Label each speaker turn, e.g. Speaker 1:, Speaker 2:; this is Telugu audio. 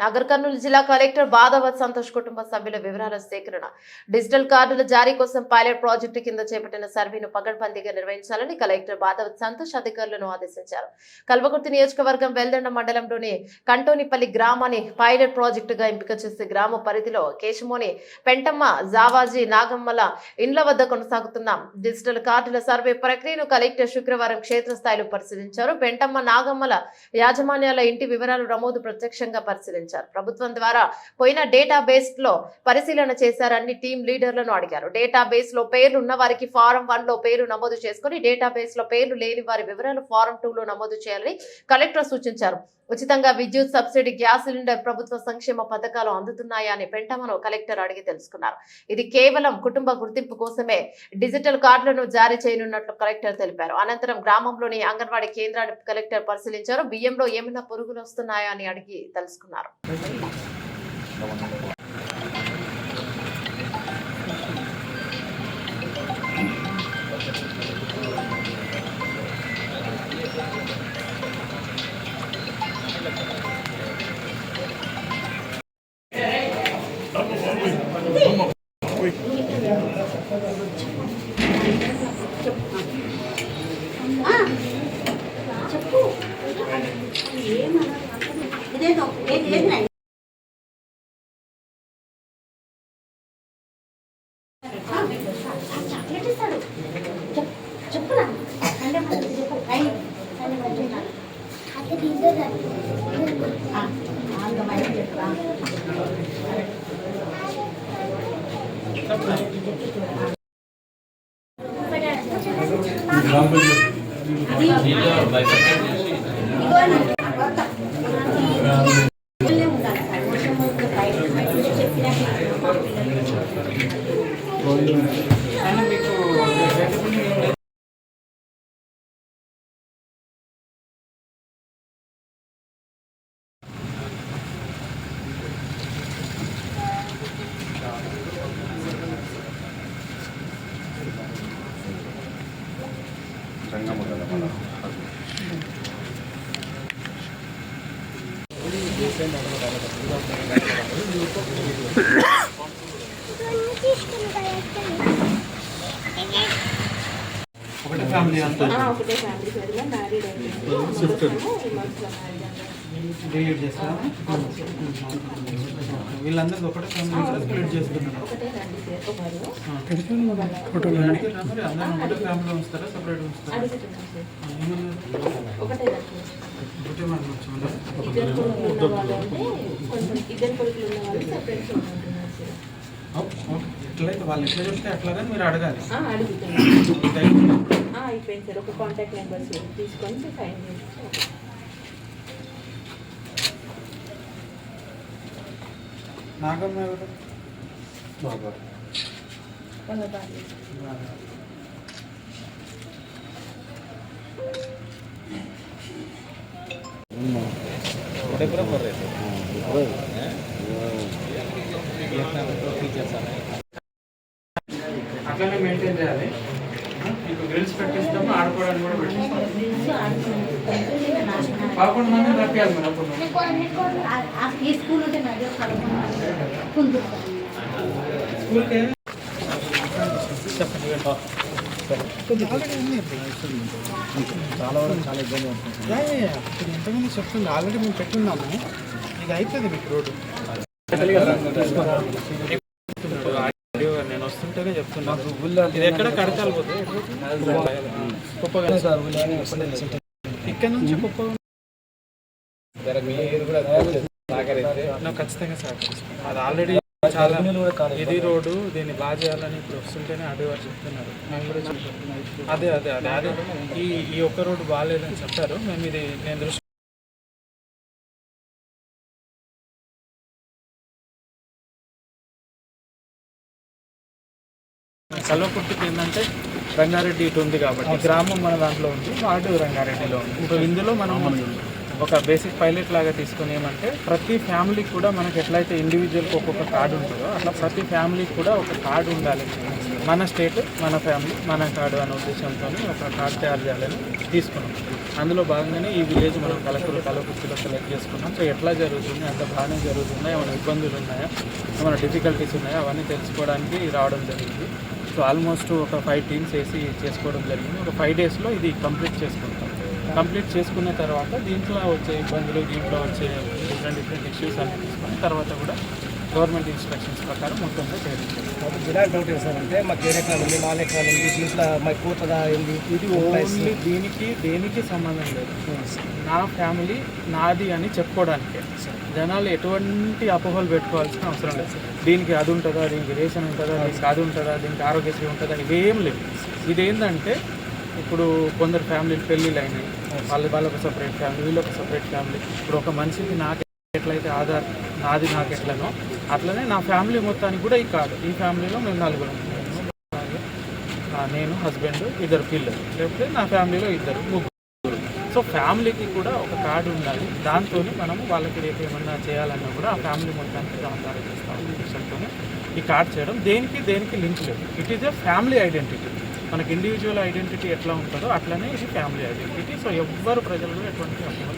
Speaker 1: నాగర్ కర్నూలు జిల్లా కలెక్టర్ బాధవత్ సంతోష్ కుటుంబ సభ్యుల వివరాల సేకరణ. డిజిటల్ కార్డుల జారీ కోసం పైలట్ ప్రాజెక్టు కింద చేపట్టిన సర్వేను పకడ్బందీగా నిర్వహించాలని కలెక్టర్ బాధవత్ సంతోష్ అధికారులను ఆదేశించారు. కల్వకుర్తి నియోజకవర్గం వెల్దండ మండలంలోని కంటోనిపల్లి గ్రామాన్ని పైలట్ ప్రాజెక్టుగా ఎంపిక చేసే గ్రామ పరిధిలో కేశమోని పెంటమ్మ జావాజీ నాగమ్మల ఇండ్ల వద్ద కొనసాగుతున్న డిజిటల్ కార్డుల సర్వే ప్రక్రియను కలెక్టర్ శుక్రవారం క్షేత్రస్థాయిలో పరిశీలించారు. పెంటమ్మ నాగమ్మల యాజమాన్యాల ఇంటి వివరాలు నమోదు ప్రత్యక్షంగా పరిశీలించారు. ప్రభుత్వం ద్వారా పోయిన డేటా బేస్లో పరిశీలన చేశారని టీం లీడర్లను అడిగారు. డేటా బేస్లో పేర్లు ఉన్న వారికి ఫారం వన్లో పేరు నమోదు చేసుకుని డేటా బేస్లో పేర్లు లేని వారి వివరాలు ఫారం టూ లో నమోదు చేయాలని కలెక్టర్ సూచించారు. ఉచితంగా విద్యుత్ సబ్సిడీ గ్యాస్ సిలిండర్ ప్రభుత్వ సంక్షేమ పథకాలు అందుతున్నాయా అని పెంటమను కలెక్టర్ అడిగి తెలుసుకున్నారు. ఇది కేవలం కుటుంబ గుర్తింపు కోసమే డిజిటల్ కార్డులను జారీ చేయనున్నట్లు కలెక్టర్ తెలిపారు. అనంతరం గ్రామంలోని అంగన్వాడీ కేంద్రాన్ని కలెక్టర్ పరిశీలించారు. బియ్యంలో ఏమైనా పురుగులు వస్తున్నాయా అని అడిగి తెలుసుకున్నారు.
Speaker 2: ఇదేదో ఏది
Speaker 3: こんにちは。ఒకటే ఫ్యామిలీ అంతా.
Speaker 4: ఒకటే ఫ్యామిలీ మ్యారీడ్
Speaker 3: డిలీట్ చేస్తారా? వీళ్ళందరికీ ఒకటే ఫ్యామిలీ స్ప్లిట్ చేస్తున్నారు
Speaker 4: ఒకటే
Speaker 3: అందరం ఫ్యామిలీ ఉంచుతారా? సపరేట్ ఉంచుతారా?
Speaker 4: ఇద్దరు కొడుకులు ఉన్న వాళ్ళు
Speaker 3: ఎట్లయితే వాళ్ళు ఎట్లా చెప్తే అట్లాగే మీరు అడగాలి. అయిపోయిందా?
Speaker 4: ఆ, అయిపోయింది సార్ ఒక కాంటాక్ట్ నెంబర్స్ తీసుకొని సైన్ చేసి
Speaker 3: నాగమ్మ ఎవరు?
Speaker 4: వాళ్ళ భార్య
Speaker 3: అట్లనే మెయింటైన్ చేయాలి. మీకు పెట్టిస్తాము ఆడుకోవడానికి కూడా పెట్టిస్తాము. పదకొండు మంది రప్పాలి మరి అప్పుడు
Speaker 5: చాలా వరకు చాలా ఇబ్బంది అవుతుంది ఇప్పుడు ఎంతమంది చెప్తుంది ఆల్రెడీ మేము పెట్టున్నాము ఇది అవుతుంది మీకు రోడ్డు
Speaker 3: నేను వస్తుంటేనే చెప్తున్నా. ఇది ఎక్కడ కడతాలి ఇక్కడ నుంచి కుప్ప ఖచ్చితంగా సహకరిస్తాను. అది ఆల్రెడీ చాలా ఇది రోడ్డు దీన్ని బాగా చేయాలని ఇప్పుడు వస్తుంటేనే అదే వారు చెప్తున్నారు. మేము కూడా చెప్తున్నాం అదే అదే అదే. అదే ఈ ఈ ఒక్క రోడ్డు బాగాలేదని చెప్పారు. మేము ఇది నేను దృష్టి కల్వకుర్తికి ఏంటంటే రంగారెడ్డి ఇటు ఉంది కాబట్టి గ్రామం మన దాంట్లో ఉంది వార్డు రంగారెడ్డిలో ఉంది. సో ఇందులో మనం ఒక బేసిక్ పైలట్ లాగా తీసుకొని ఏమంటే ప్రతి ఫ్యామిలీకి కూడా మనకి ఎట్లయితే ఇండివిజువల్కి ఒక్కొక్క కార్డు ఉంటుందో అట్లా ప్రతి ఫ్యామిలీకి కూడా ఒక కార్డు ఉండాలి. మన స్టేట్ మన ఫ్యామిలీ మన కార్డు అనే ఉద్దేశంతో ఒక కార్డు తయారు చేయాలని తీసుకున్నాం. అందులో భాగంగానే ఈ విలేజ్ మనం కలెక్టర్ కలకుర్తిలో సెలెక్ట్ చేసుకున్నాం. సో ఎట్లా జరుగుతుంది అంత బాగానే జరుగుతుందా ఏమైనా ఇబ్బందులు ఉన్నాయా ఏమైనా డిఫికల్టీస్ ఉన్నాయా అవన్నీ తెలుసుకోవడానికి రావడం జరిగింది. సో ఆల్మోస్ట్ ఒక ఫైవ్ టీమ్స్ వేసి చేసుకోవడం జరిగింది. ఒక ఫైవ్ డేస్లో ఇది కంప్లీట్ చేసుకుంటాం. కంప్లీట్ చేసుకున్న తర్వాత దీంట్లో వచ్చే ఇబ్బందులు దీంట్లో వచ్చే డిఫరెంట్ డిఫరెంట్ ఇష్యూస్ అన్ని తీసుకొని తర్వాత కూడా గవర్నమెంట్ ఇన్స్ట్రక్షన్స్ ప్రకారం మొత్తంగా.
Speaker 6: మాకు జిల్లాకి డౌట్ సార్ అంటే మాకు ఏడు ఎకరాలు ఉంది నాలుగు ఎకరాలు ఉంది దీంట్లో మాకు పోతుందా ఏంది
Speaker 3: ఇది ఓన్లీ దీనికి దేనికి సంబంధం లేదు. నా ఫ్యామిలీ నాది అని చెప్పుకోవడానికే. జనాలు ఎటువంటి అపోహలు పెట్టుకోవాల్సిన అవసరం లేదు. దీనికి అది ఉంటుందా దీనికి రేషన్ ఉంటుందా దీనికి అది ఉంటుందా దీనికి ఆరోగ్యశ్రీ ఉంటుందా ఇవేం లేదు ఇదేంటంటే ఇప్పుడు కొందరు ఫ్యామిలీలు పెళ్ళిళ్ళు అయినాయి వాళ్ళు వాళ్ళొక సపరేట్ ఫ్యామిలీ వీళ్ళొక సపరేట్ ఫ్యామిలీ ఇప్పుడు ఒక మనిషికి నాకు ఎట్లయితే ఆధార్ నాది నాకు ఎట్లనో అట్లనే నా ఫ్యామిలీ మొత్తానికి కూడా ఈ కార్డు ఈ ఫ్యామిలీలో మేము నలుగురు. నేను హస్బెండ్ ఇద్దరు పిల్లలు. లేకపోతే నా ఫ్యామిలీలో ఇద్దరు ముగ్గురు. సో ఫ్యామిలీకి కూడా ఒక కార్డు ఉండాలి. దాంతో మనము వాళ్ళకి రేపు ఏమన్నా చేయాలన్నా కూడా ఆ ఫ్యామిలీ మొత్తానికి దాని చేస్తాం ఉద్దేశంతో ఈ కార్డ్ చేయడం. దేనికి దేనికి లింక్ లేదు. It is a family identity మనకి ఇండివిజువల్ ఐడెంటిటీ ఎట్లా ఉంటుందో అట్లనే ఇది ఫ్యామిలీ ఐడెంటిటీ సో ఎవ్వరు ప్రజలు ఎటువంటి